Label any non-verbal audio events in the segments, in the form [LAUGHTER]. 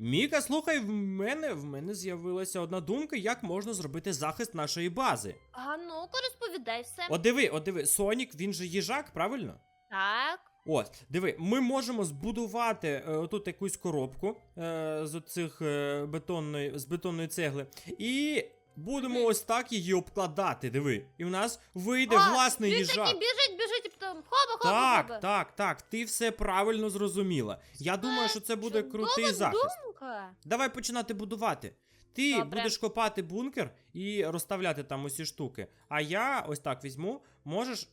Міка, слухай, в мене в мене з'явилася одна думка, як можна зробити захист нашої бази. А ну-ка, розповідай все. От диви, от диви, Сонік, він же їжак, правильно? Так. От, диви, ми можемо збудувати е, тут якусь коробку е, з оцих е, бетонної, з бетонної цегли. І будемо ось так її обкладати, диви. І в нас вийде А, власний він їжак. такий біжить, біжить, хоба, хоба, Так, хоба. так, так, ти все правильно зрозуміла. Я думаю, що це буде крутий захист. думка. Давай починати будувати. Ти Добре. будеш копати бункер і розставляти там усі штуки. А я ось так візьму. Можеш.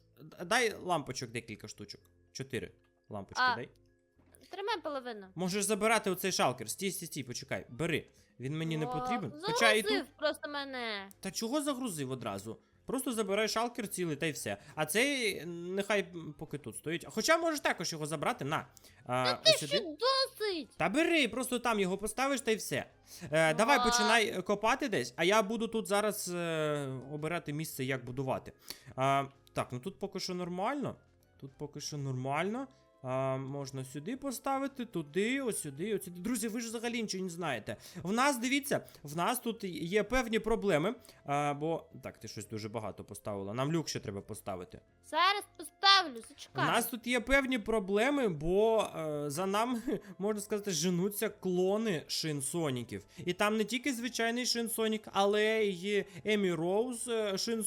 Дай лампочок декілька штучок. Чотири лампочки А. дай. Тримай половину. Можеш забирати оцей шалкер. Стій, стій, стій, почекай. Бери. Він мені не О, потрібен. Хоча і тут. загрузив просто мене. Та чого загрузив одразу? Просто забирай шалкер цілий та й все. А цей нехай поки тут стоїть. Хоча можеш також його забрати. На. А, Ти ось сюди. що досить? Та бери, просто там його поставиш та й все. Е, давай починай копати десь, а я буду тут зараз е, обирати місце, як будувати. А, так, ну тут поки що нормально. Тут поки що нормально. А, можна сюди поставити, туди, ось сюди, ось сюди. Друзі, ви ж взагалі нічого не знаєте. В нас, дивіться, в нас тут є певні проблеми. А, бо. Так, ти щось дуже багато поставила. Нам люк ще треба поставити. Зараз поставлю, У нас тут є певні проблеми, бо е, за нами, [LAUGHS] можна сказати, женуться клони шин Соніків. І там не тільки звичайний шин Сонік, але й Емі Роуз е, шин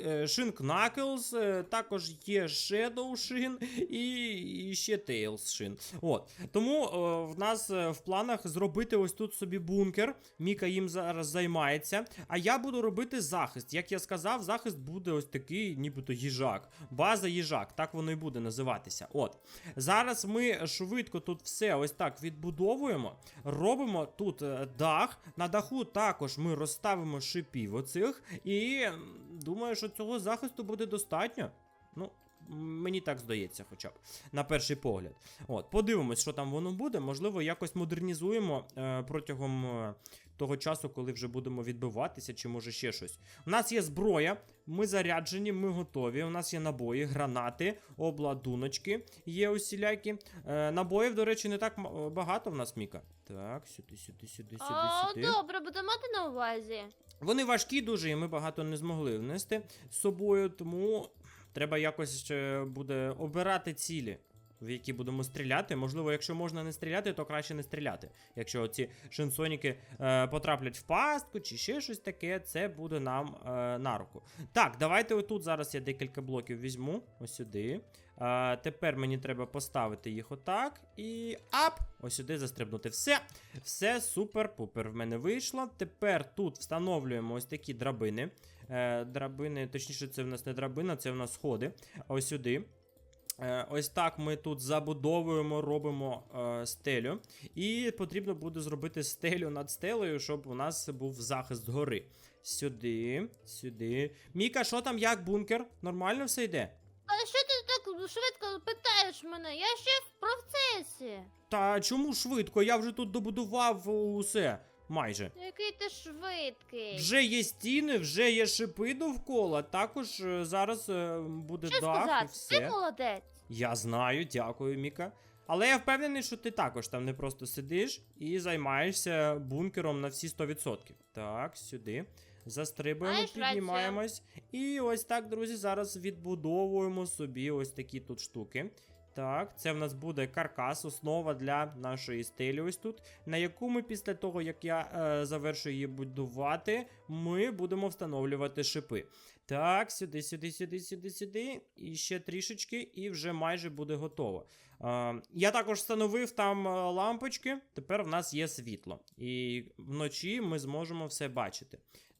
е, шин Кнаклз, е, також є Shadow шин і, і ще Tails шин. От. Тому е, в нас е, в планах зробити ось тут собі бункер. Міка їм зараз займається. А я буду робити захист. Як я сказав, захист буде ось такий, нібито їжак. База їжак, так воно і буде називатися. От. Зараз ми швидко тут все ось так відбудовуємо. Робимо тут е, дах. На даху також ми розставимо шипів оцих. І думаю, що цього захисту буде достатньо. Ну, мені так здається, хоча б на перший погляд. От, подивимось, що там воно буде. Можливо, якось модернізуємо е, протягом е, того часу, коли вже будемо відбиватися, чи може ще щось. У нас є зброя, ми заряджені, ми готові. У нас є набої, гранати, обладуночки є усілякі. Е, набоїв, до речі, не так багато в нас, Міка. Так, сюди, сюди, сюди, сюди, О, сюди. добре, буду мати на увазі. Вони важкі дуже, і ми багато не змогли внести з собою, тому треба якось ще буде обирати цілі, в які будемо стріляти. Можливо, якщо можна не стріляти, то краще не стріляти. Якщо ці шинсоніки е, потраплять в пастку чи ще щось таке, це буде нам е, на руку. Так, давайте отут зараз я декілька блоків візьму. Ось сюди. Е, тепер мені треба поставити їх отак. І ап! Ось сюди застрибнути. Все. Все супер-пупер в мене вийшло. Тепер тут встановлюємо ось такі драбини. Е, драбини, точніше, це в нас не драбина, це в нас сходи. Ось сюди. Е, Ось так ми тут забудовуємо, робимо е, стелю. І потрібно буде зробити стелю над стелею, щоб у нас був захист згори. Сюди, сюди. Міка, що там, як бункер? Нормально все йде? А що швидко питаєш мене? Я ще в процесі. Та чому швидко? Я вже тут добудував усе. Майже. Який ти швидкий. Вже є стіни, вже є шипи довкола. Також е, зараз е, буде Що дах і все. Ти молодець. Я знаю, дякую, Міка. Але я впевнений, що ти також там не просто сидиш і займаєшся бункером на всі 100%. Так, сюди. Застрибуємо, піднімаємось. І ось так, друзі, зараз відбудовуємо собі ось такі тут штуки. Так, це в нас буде каркас, основа для нашої стелі ось тут, на яку ми після того, як я е, завершу її будувати, ми будемо встановлювати шипи. Так, сюди, сюди, сюди, сюди, сюди. І ще трішечки, і вже майже буде готово. Е, я також встановив там е, лампочки. Тепер в нас є світло. І вночі ми зможемо все бачити.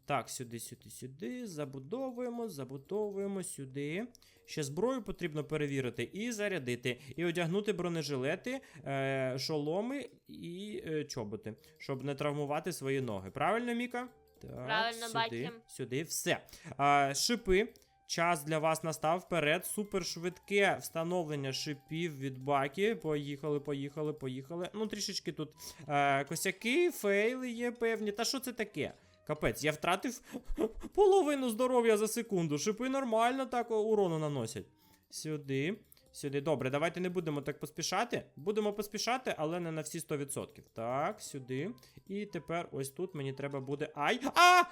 Так, сюди, сюди, сюди. Забудовуємо, забудовуємо сюди. Ще зброю потрібно перевірити і зарядити, і одягнути бронежилети, е, шоломи і е, чоботи, щоб не травмувати свої ноги. Правильно, Міка? Так, Правильно, сюди, бачим. сюди, все. А, шипи. Час для вас настав вперед. Супер швидке встановлення шипів від баки. Поїхали, поїхали, поїхали. Ну, трішечки тут е, косяки, фейли є певні. Та що це таке? Капець, я втратив [LAUGHS] половину здоров'я за секунду. Шипи нормально так урону наносять. Сюди, Сюди, добре, давайте не будемо так поспішати. Будемо поспішати, але не на всі 100%. Так, сюди. І тепер ось тут мені треба буде. Ай! А!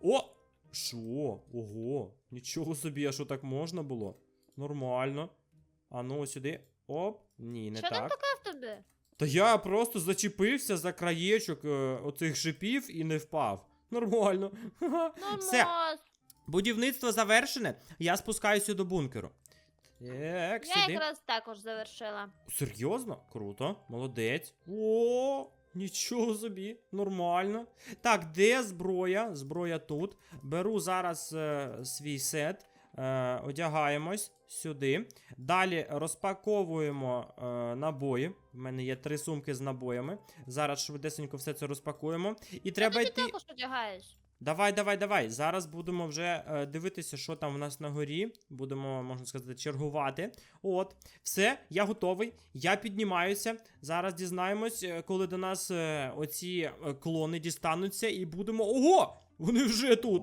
О! Що? Ого! Нічого собі, а що так можна було? Нормально. А ну сюди. Оп. Ні, не Що там так. таке в тебе? Та я просто зачепився за краєчок е, оцих шипів і не впав. Нормально. Ха-ха. Все, будівництво завершене. Я спускаюся до бункеру. Так, Я сюди. якраз також завершила. Серйозно? Круто, молодець. О, нічого собі, нормально. Так, де зброя? Зброя тут. Беру зараз е, свій сет, е, одягаємось сюди. Далі розпаковуємо е, набої. У мене є три сумки з набоями. Зараз швидесенько все це розпакуємо. І треба Ти йти. також одягаєш. Давай, давай, давай. Зараз будемо вже е, дивитися, що там у нас на горі. Будемо, можна сказати, чергувати. От, все, я готовий. Я піднімаюся. Зараз дізнаємось, е, коли до нас е, оці е, клони дістануться, і будемо. Ого! Вони вже тут!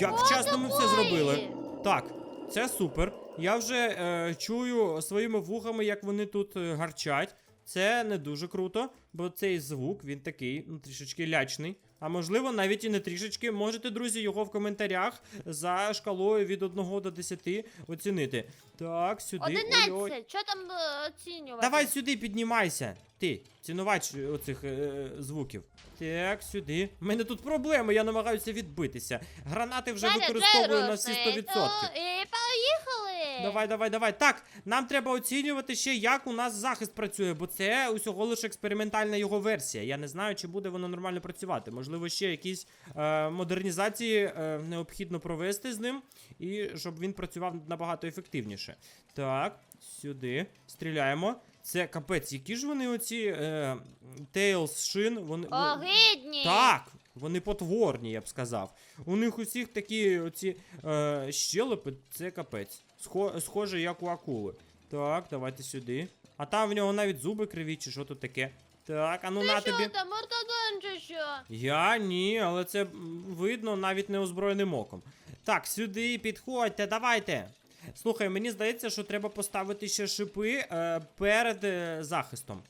Як вчасно ми все зробили. Так, це супер. Я вже е, чую своїми вухами, як вони тут е, гарчать. Це не дуже круто, бо цей звук він такий, ну, трішечки лячний. А можливо, навіть і не трішечки. Можете, друзі, його в коментарях за шкалою від 1 до 10 оцінити. Так, сюди. Ой-ой. Що там е, оцінювати? Давай сюди піднімайся. Ти, цінувач оцих е, звуків. Так, сюди. У мене тут проблеми, я намагаюся відбитися. Гранати вже Далі, використовую на всі Джейрус, 100%. І! Давай, давай, давай. Так, нам треба оцінювати ще, як у нас захист працює, бо це усього лише експериментальна його версія. Я не знаю, чи буде воно нормально працювати. Можливо, ще якісь е, модернізації е, необхідно провести з ним, і щоб він працював набагато ефективніше. Так, сюди. Стріляємо. Це капець, які ж вони оці е, Tails шин, вони. Огидні! так, вони потворні, я б сказав. У них усіх такі оці е, щелепи, це капець. Схо, схоже, як у акули. Так, давайте сюди. А там в нього навіть зуби криві, чи що тут таке. Так, а ну на Що тобі. там, ортодон чи що? Я ні, але це видно навіть неозброєним оком. Так, сюди підходьте, давайте. Слухай, мені здається, що треба поставити ще шипи е, перед е, захистом.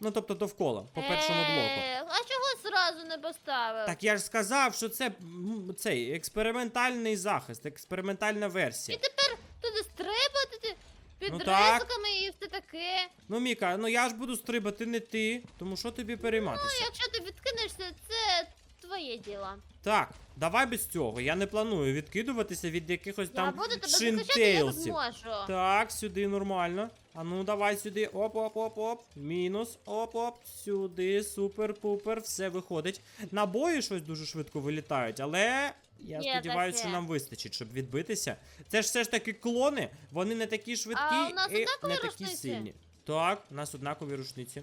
Ну, тобто довкола, по першому блоку. Ех, А чого зразу не поставив? Так я ж сказав, що це м, цей експериментальний захист, експериментальна версія. І тепер туди стрибати під Ну так. ризиками і все таке. Ну, Міка, ну я ж буду стрибати, не ти. Тому що тобі перейматися? Ну, якщо ти відкинешся, це твоє діло. Так, давай без цього. Я не планую відкидуватися від якихось я там буду тебе захищати, як шинтейлсів. зможу. Так, сюди нормально. А ну давай сюди. Оп, оп, оп, оп. Мінус. Оп, оп. Сюди. Супер, пупер. Все виходить. Набої щось дуже швидко вилітають, але. Я Є сподіваюся, таке. нам вистачить, щоб відбитися. Це ж все ж таки клони, вони не такі швидкі А у нас і не такі рушниці? сильні. Так, у нас однакові рушниці. Е,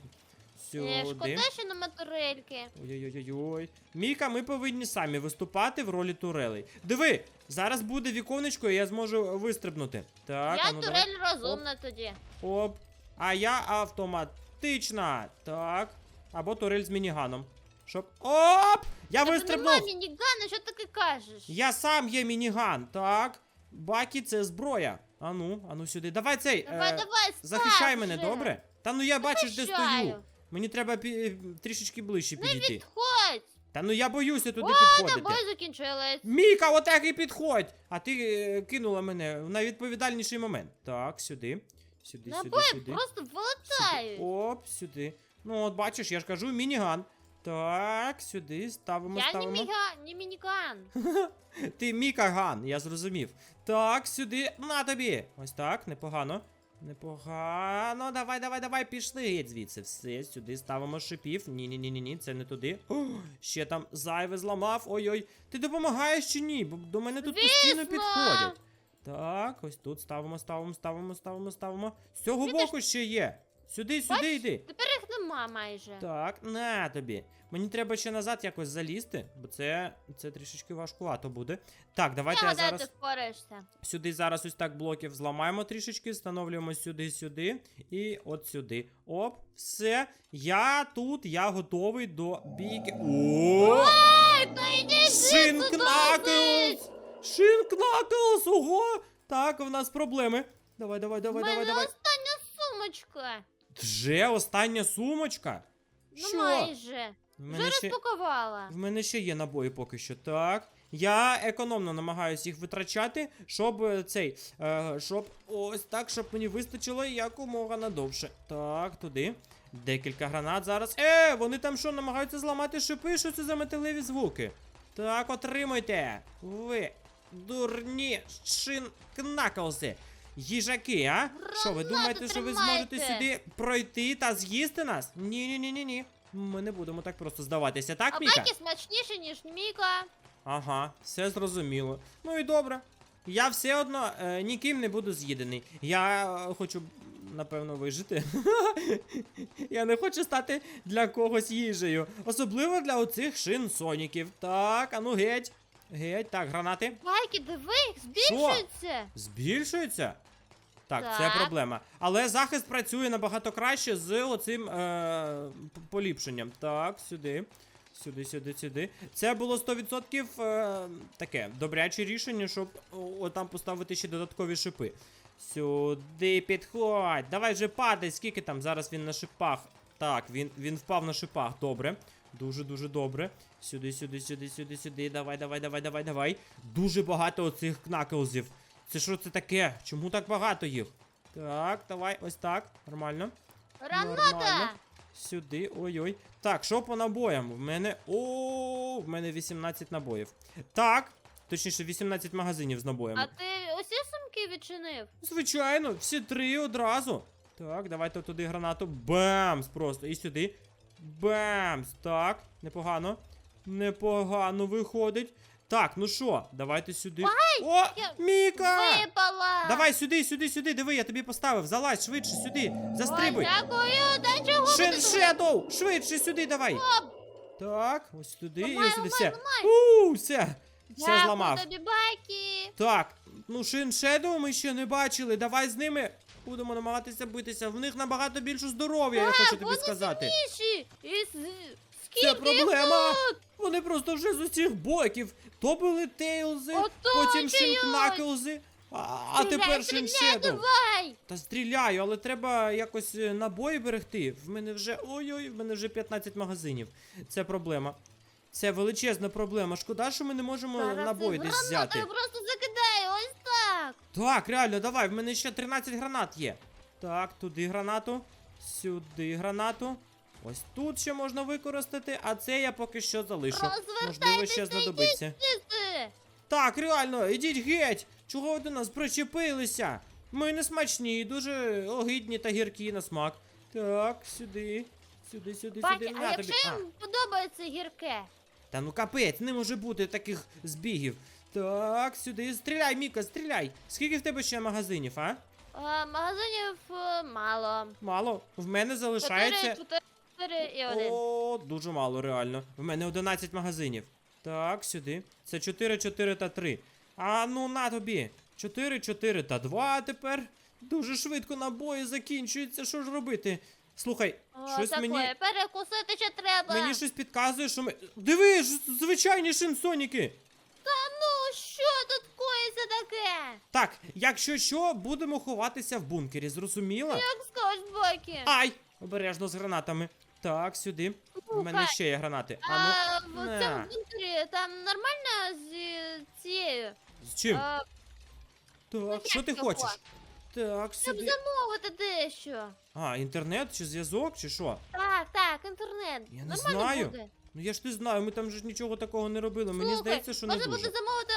Сюди. Шкода, що на моторельки. Ой-ой-ой. Міка, ми повинні самі виступати в ролі турелей. Диви, зараз буде віконечко, і я зможу вистрибнути. Так, я а ну давай. турель розумна тоді. Оп. А я автоматична. Так. Або турель з мініганом. Щоб. Оп! Я Тебе вистрибнув! нема мінігана, що таке кажеш? Я сам є мініган. Так. Бакі, це зброя. Ану, ану сюди. Давай цей. Давай, е, давай, захищай мене, вже. добре? Та ну я бачиш, де Захищаю. стою. Мені треба пі- трішечки ближче Не підійти. відходь! Та ну я боюся туди О, підходити. набої закінчились. Міка, отак і підходь! А ти е, кинула мене в найвідповідальніший момент. Так, сюди. Сюди, сюди, Набої сюди. просто Сюди. вилетають. Оп, сюди. Ну, от бачиш, я ж кажу, мініган. Так, сюди ставимо, Я не, ставимо. міга... не мініган. [LAUGHS] Ти Мікаган, я зрозумів. Так, сюди. На тобі. Ось так, непогано. Непогано. Давай, давай, давай, пішли геть звідси. Все, сюди ставимо шипів. Ні, ні, ні, ні, ні, це не туди. О, ще там зайве зламав. Ой-ой. Ти допомагаєш чи ні? Бо до мене тут постійно підходять. Так, ось тут ставимо, ставимо, ставимо, ставимо, ставимо. З цього боку ще є. Сюди, сюди Бачиш? йди. Тепер їх нема майже. Так, на тобі. Мені треба ще назад якось залізти, бо це, це трішечки важкувато буде. Так, давайте я я зараз ти впораєшся. сюди зараз ось так блоків зламаємо трішечки, встановлюємо сюди, сюди і от сюди. Оп, все. Я тут, я готовий до бійки. О! Шинкнаклс! Шинкнаклс! Ого! Так, в нас проблеми. Давай, давай, давай, давай, давай. остання сумочка. Вже остання сумочка? Ну Що? майже. В Вже мене ще... розпакувала. В мене ще є набої поки що. Так. Я економно намагаюся їх витрачати, щоб е, цей. Е, щоб ось так, щоб мені вистачило якомога надовше. Так, туди. Декілька гранат зараз. Е, вони там що, намагаються зламати шипи? Що це за металеві звуки? Так, отримуйте. Ви, дурні шинкнаклзи. Їжаки, а? Що, ви думаєте, що ви зможете сюди пройти та з'їсти нас? Ні, ні, ні, ні, ні. Ми не будемо так просто здаватися, так, А Міка? Бакі смачніше, ніж Міка. Ага, все зрозуміло. Ну і добре. Я все одно е, ніким не буду з'їдений. Я е, хочу, напевно, вижити. [LAUGHS] Я не хочу стати для когось їжею. Особливо для оцих шинсоніків. Так, а ну геть. Геть, так, гранати. Бакі, диви, їх збільшується. Збільшуються? Так, це Так. проблема. Але захист працює набагато краще з оцим е, п- поліпшенням. Так, сюди. Сюди, сюди, сюди. Це було 100% е, таке добряче рішення, щоб о, там поставити ще додаткові шипи. Сюди підходь. Давай вже падай. Скільки там? Зараз він на шипах. Так, він, він впав на шипах. Добре. Дуже дуже добре. Сюди, сюди, сюди, сюди, сюди. Давай, давай, давай, давай, давай. Дуже багато оцих кнаклзів. Це що це таке? Чому так багато їх? Так, давай, ось так. Нормально. Граната. Сюди, ой-ой. Так, що по набоям? В мене. О, в мене 18 набоїв. Так. Точніше, 18 магазинів з набоями. А ти усі сумки відчинив? Звичайно, всі три одразу. Так, давайте туди гранату. Бамс! Просто. І сюди. Бамс! Так, непогано. Непогано виходить. Так, ну що, давайте сюди. О! я Міка! Випала. Давай сюди, сюди, сюди. Диви, я тобі поставив. Залазь швидше сюди. Застрибуй. Ой, дякую, та чого Шин ви тут? Шедоу! Швидше сюди давай. Оп. Так, ось туди, і Ламай, ось сюди. ламай, Все. У, все. Все Дякую зламав. тобі, Бакі. Так, ну Шин Шедоу ми ще не бачили. Давай з ними будемо намагатися битися. В них набагато більше здоров'я, я хочу тобі вони сказати. Сильніші. І з... Це Скільки їх проблема. тут? Вони просто вже з усіх боків. То були Тейлзи, потім Шинкнаклзи, а, а тепер Шин стріляй, Шедоу. давай. Та стріляю, але треба якось е, набої берегти. В мене вже. Ой-ой, в мене вже 15 магазинів. Це проблема. Це величезна проблема. Шкода, що ми не можемо Зараз набої десь взяти. просто закидаю, ось так. Так, реально, давай, в мене ще 13 гранат є. Так, туди гранату, сюди гранату. Ось тут ще можна використати, а це я поки що залишу. Можливо, ще знадобиться. Так, реально, ідіть геть! Чого ви до нас причепилися? Ми не смачні, дуже огидні та гіркі на смак. Так, сюди. Сюди, сюди, Бакі, сюди. а тобі. якщо їм подобається гірке? Та ну капець, не може бути таких збігів. Так, сюди. Стріляй, Міка, стріляй. Скільки в тебе ще магазинів, а? А, магазинів е, мало. Мало. В мене залишається. Чотири, чотири і один. О, дуже мало, реально. В мене 11 магазинів. Так, сюди. Це 4, 4 та 3. А ну на тобі. 4, 4 та 2 тепер. Дуже швидко набої закінчуються. Що ж робити? Слухай, О, щось такое, мені. перекусити ще треба. Мені щось підказує, що ми. Диви ж, звичайні шинсоніки! Та ну, що тут коїться таке? Так, якщо що, будемо ховатися в бункері, зрозуміла? Як скажеш, Бакі? Ай! Обережно з гранатами. Так, сюди. У мене ще є гранати. А А ну. в цьому бункері там нормально з цією? З чим? А, Так, що ти його? хочеш? Так, щоб сюди. замовити дещо. А, інтернет чи зв'язок, чи що? Так, так, інтернет. Я не Нормально знаю. буде. Ну я ж не знаю, ми там же ж нічого такого не робили. Мені Слухай, здається, що не можна дуже. буде замовити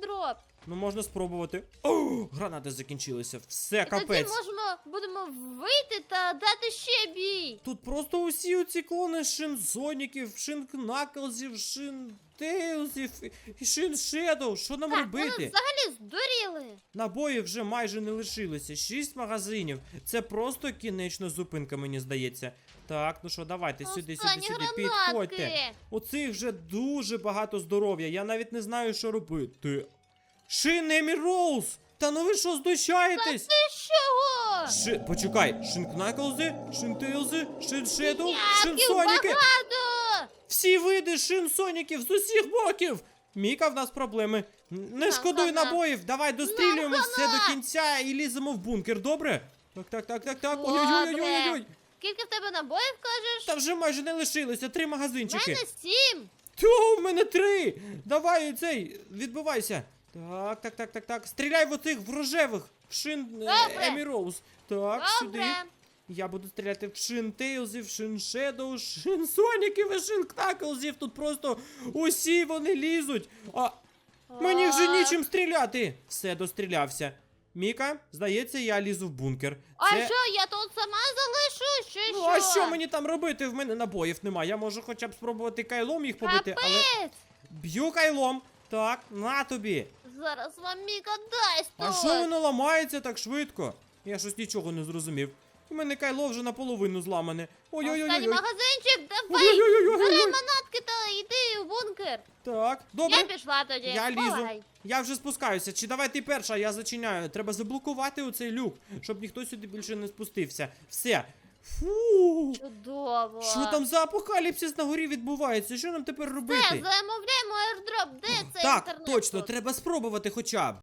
airdrop. Ну можна спробувати. О, гранати закінчилися. Все, І тоді капець. можемо будемо вийти та дати ще бій. Тут просто усі оці клони шинзоніків, шинкнаклзів, шинтейлзів і шиншедоу. Що нам Так, вони робити? взагалі здуріли. Набоїв вже майже не лишилося. Шість магазинів. Це просто кінечна зупинка, мені здається. Так, ну що, давайте сюди, сюди, Останні сюди. гранатки. Підходьте. У цих вже дуже багато здоров'я. Я навіть не знаю, що робити. Шин Емі Роуз! Та ну ви що знущаєтесь? Ти чого? Ши... Почекай, Шинкнаклзи, Шинтейлзи, Шиншедоу, Яків Шинсоніки! багато! Всі види шинсоніків з усіх боків! Міка, в нас проблеми. Не Так, шкодуй так. набоїв, давай дострілюємо все до кінця і ліземо в бункер, добре? Так, так, так, так, так. Ой-ой-ой-ой-ой. Скільки в тебе набоїв кажеш? Та вже майже не лишилося, три У магазинчики. мене сім. Ту, в мене три! Давай цей, відбивайся. Так, так, так, так, так. Стріляй в оцих в рожевих, в шин Добре. Емі Роуз. Так, сюди. Я буду стріляти в Шин Тейлзів, Шин Шедоу, Шин Соніків і Шин Кнаклзів. Тут просто усі вони лізуть. А мені вже нічим стріляти. Все, дострілявся. Міка, здається, я лізу в бункер. А Це- що, я тут сама залишусь, чи Ну, що? а що мені там робити? В мене набоїв немає. Я можу хоча б спробувати кайлом їх побити, але б'ю кайлом. Так, на тобі. Зараз вам Міка дасть А тут. що воно ламається так швидко? Я щось нічого не зрозумів. У мене кайло вже наполовину зламане. Останній Ой-ой-ой. магазинчик, давай! Ой-ой-ой-ой-ой. Бери манатки та йди в бункер. Так, добре. Я пішла тоді. Я лізу. Бувай. Я вже спускаюся. Чи давай ти перша, я зачиняю. Треба заблокувати оцей люк, щоб ніхто сюди більше не спустився. Все. Фу. Чудово. Що там за апокаліпсис на горі відбувається? Що нам тепер робити? Все, замовляємо airdrop. Де цей так, інтернет? точно, тут? треба спробувати хоча б.